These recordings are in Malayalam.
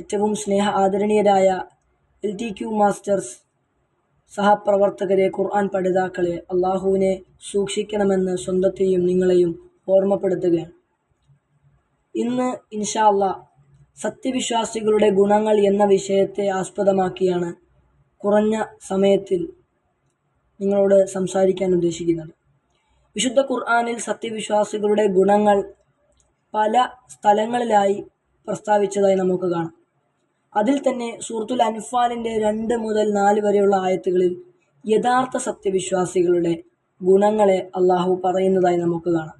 ഏറ്റവും സ്നേഹ ആദരണീയരായ എൽ ടി ക്യു മാസ്റ്റേഴ്സ് സഹപ്രവർത്തകരെ ഖുർആൻ പഠിതാക്കളെ അള്ളാഹുവിനെ സൂക്ഷിക്കണമെന്ന് സ്വന്തത്തെയും നിങ്ങളെയും ഓർമ്മപ്പെടുത്തുകയാണ്. ഇന്ന് ഇൻഷാ സത്യവിശ്വാസികളുടെ ഗുണങ്ങൾ എന്ന വിഷയത്തെ ആസ്പദമാക്കിയാണ് കുറഞ്ഞ സമയത്തിൽ നിങ്ങളോട് സംസാരിക്കാൻ ഉദ്ദേശിക്കുന്നത്. വിശുദ്ധ ഖുർആാനിൽ സത്യവിശ്വാസികളുടെ ഗുണങ്ങൾ പല സ്ഥലങ്ങളിലായി പ്രസ്താവിച്ചതായി നമുക്ക് കാണാം. അതിൽ തന്നെ സൂറത്തുൽ അൻഫാലിന്റെ രണ്ട് മുതൽ നാല് വരെയുള്ള ആയത്തുകളിൽ യഥാർത്ഥ സത്യവിശ്വാസികളുടെ ഗുണങ്ങളെ അള്ളാഹു പറയുന്നതായി നമുക്ക് കാണാം.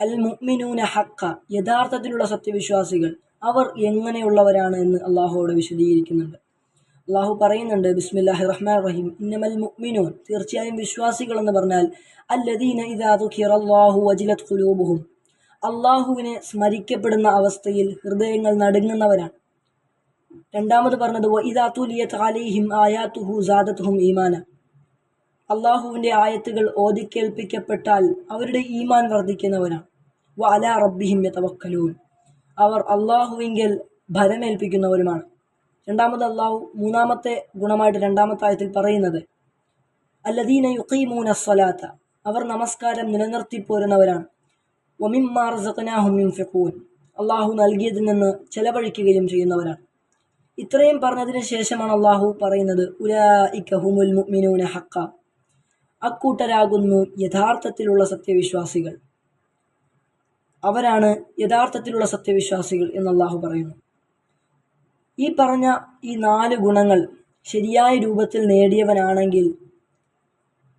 അൽ മുഅ്മിനൂന ഹക്ക യഥാർത്ഥത്തിലുള്ള സത്യവിശ്വാസികൾ അവർ എങ്ങനെയുള്ളവരാണ് എന്ന് അള്ളാഹുവോട് വിശദീകരിക്കുന്നുണ്ട്. അള്ളാഹു പറയുന്നുണ്ട് ബിസ്മില്ലാഹി റഹ്മാൻ റഹീം ഇന്നമൽ മുഅ്മിനൂൻ തീർച്ചയായും വിശ്വാസികൾ എന്ന് പറഞ്ഞാൽ അല്ലദീന ഇദാ ദുഖിറല്ലാഹു വജിലത് ഖുലൂബുഹും അള്ളാഹുവിനെ സ്മരിക്കപ്പെടുന്ന അവസ്ഥയിൽ ഹൃദയങ്ങൾ നടുങ്ങുന്നവരാണ്. രണ്ടാമത് പറഞ്ഞത് അള്ളാഹുവിന്റെ ആയത്തുകൾ ഓതിക്കേൽപ്പിക്കപ്പെട്ടാൽ അവരുടെ ഈമാൻ വർദ്ധിക്കുന്നവരാണ്. റബ്ബിഹിം യതവക്കലൂൻ. അവർ അള്ളാഹുവിങ്കൽ ഭരമേൽപ്പിക്കുന്നവരുമാണ്. രണ്ടാമത് അള്ളാഹു മൂന്നാമത്തെ ഗുണമായിട്ട് രണ്ടാമത്തെ ആയത്തിൽ പറയുന്നത് അല്ലദീന യുഖീമൂന സ്വലാത്ത. അവർ നമസ്കാരം നിലനിർത്തി പോരുന്നവരാണ്. ഒമിമ്മാർ ഫിഖൂൻ അള്ളാഹു നൽകിയതിൽ നിന്ന് ചെലവഴിക്കുകയും ചെയ്യുന്നവരാണ്. ഇത്രയും പറഞ്ഞതിന് ശേഷമാണ് അള്ളാഹു പറയുന്നത് മുഅ്മിനൂന ഹക്ക അക്കൂട്ടരാകുന്നു യഥാർത്ഥത്തിലുള്ള സത്യവിശ്വാസികൾ. അവരാണ് യഥാർത്ഥത്തിലുള്ള സത്യവിശ്വാസികൾ എന്ന് അള്ളാഹു പറയുന്നു. ഈ പറഞ്ഞ ഈ നാല് ഗുണങ്ങൾ ശരിയായ രൂപത്തിൽ നേടിയവനാണെങ്കിൽ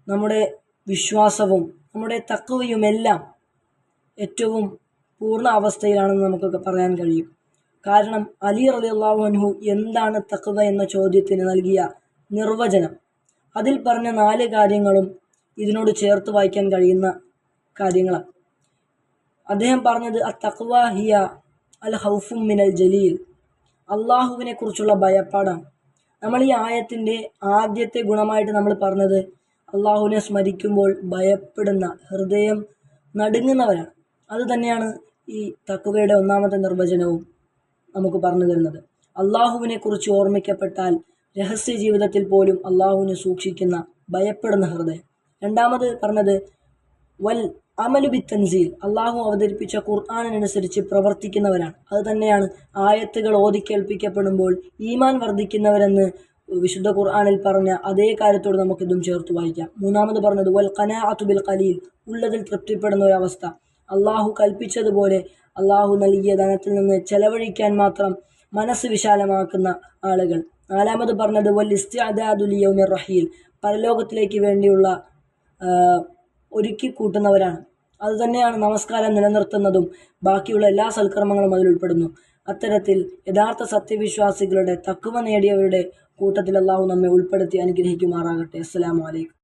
നമ്മുടെ വിശ്വാസവും നമ്മുടെ തക്കവയുമെല്ലാം ഏറ്റവും പൂർണ അവസ്ഥയിലാണെന്ന് നമുക്കൊക്കെ പറയാൻ കഴിയും. കാരണം അലി അലി അൻഹു എന്താണ് തക്കവ എന്ന ചോദ്യത്തിന് നൽകിയ നിർവചനം. അതിൽ പറഞ്ഞ നാല് കാര്യങ്ങളും ഇതിനോട് ചേർത്ത് വായിക്കാൻ കഴിയുന്ന കാര്യങ്ങളാണ്. അദ്ദേഹം പറഞ്ഞത് അ തക്വ ഹിയ അൽ ഹൗഫും മിനൽ ജലീൽ. അള്ളാഹുവിനെ കുറിച്ചുള്ള ഭയപ്പാടാണ്. നമ്മൾ ഈ ആയത്തിന്റെ ആദ്യത്തെ ഗുണമായിട്ട് നമ്മൾ പറഞ്ഞത് അള്ളാഹുവിനെ സ്മരിക്കുമ്പോൾ ഭയപ്പെടുന്ന ഹൃദയം നടുങ്ങുന്നവരാണ്. അത് തന്നെയാണ് ഈ തക്കുവയുടെ ഒന്നാമത്തെ നിർവചനവും. നമുക്ക് പറഞ്ഞു തരുന്നത്. അള്ളാഹുവിനെ കുറിച്ച് ഓർമ്മിക്കപ്പെട്ടാൽ രഹസ്യ ജീവിതത്തിൽ പോലും അള്ളാഹുവിനെ സൂക്ഷിക്കുന്ന ഭയപ്പെടുന്ന ഹൃദയം. രണ്ടാമത് പറഞ്ഞത് വൽ അമലു ബി തൻസീൽ. അള്ളാഹു അവതരിപ്പിച്ച ഖുർആാനനുസരിച്ച് പ്രവർത്തിക്കുന്നവരാണ്. അത് തന്നെയാണ് ആയത്തുകൾ ഓതിക്കേൽപ്പിക്കപ്പെടുമ്പോൾ ഈമാൻ വർദ്ധിക്കുന്നവരെന്ന് വിശുദ്ധ ഖുർആാനിൽ പറഞ്ഞ അതേ കാര്യത്തോട് നമുക്കിതും ചേർത്ത് വായിക്കാം. മൂന്നാമത് പറഞ്ഞത് വൽ കനാ ബിൽ കലീൽ ഉള്ളതിൽ തൃപ്തിപ്പെടുന്ന ഒരവസ്ഥ അള്ളാഹു കൽപ്പിച്ചതുപോലെ അള്ളാഹു നൽകിയ ധനത്തിൽ നിന്ന് ചെലവഴിക്കാൻ മാത്രം മനസ്സ് വിശാലമാക്കുന്ന ആളുകൾ. നാലാമത് പറഞ്ഞത് വൽ റഹീൽ പരലോകത്തിലേക്ക് വേണ്ടിയുള്ള ഒരുക്കി കൂട്ടുന്നവരാണ്. അതുതന്നെയാണ് നമസ്കാരം നിലനിർത്തുന്നതും ബാക്കിയുള്ള എല്ലാ സൽക്കർമ്മങ്ങളും അതിൽ ഉൾപ്പെടുന്നു. അത്തരത്തിൽ യഥാർത്ഥ സത്യവിശ്വാസികളുടെ തക്കുവ നേടിയവരുടെ കൂട്ടത്തിൽ നമ്മെ ഉൾപ്പെടുത്തി അനുഗ്രഹിക്കുമാറാകട്ടെ. അസ്സാം അലൈക്കും.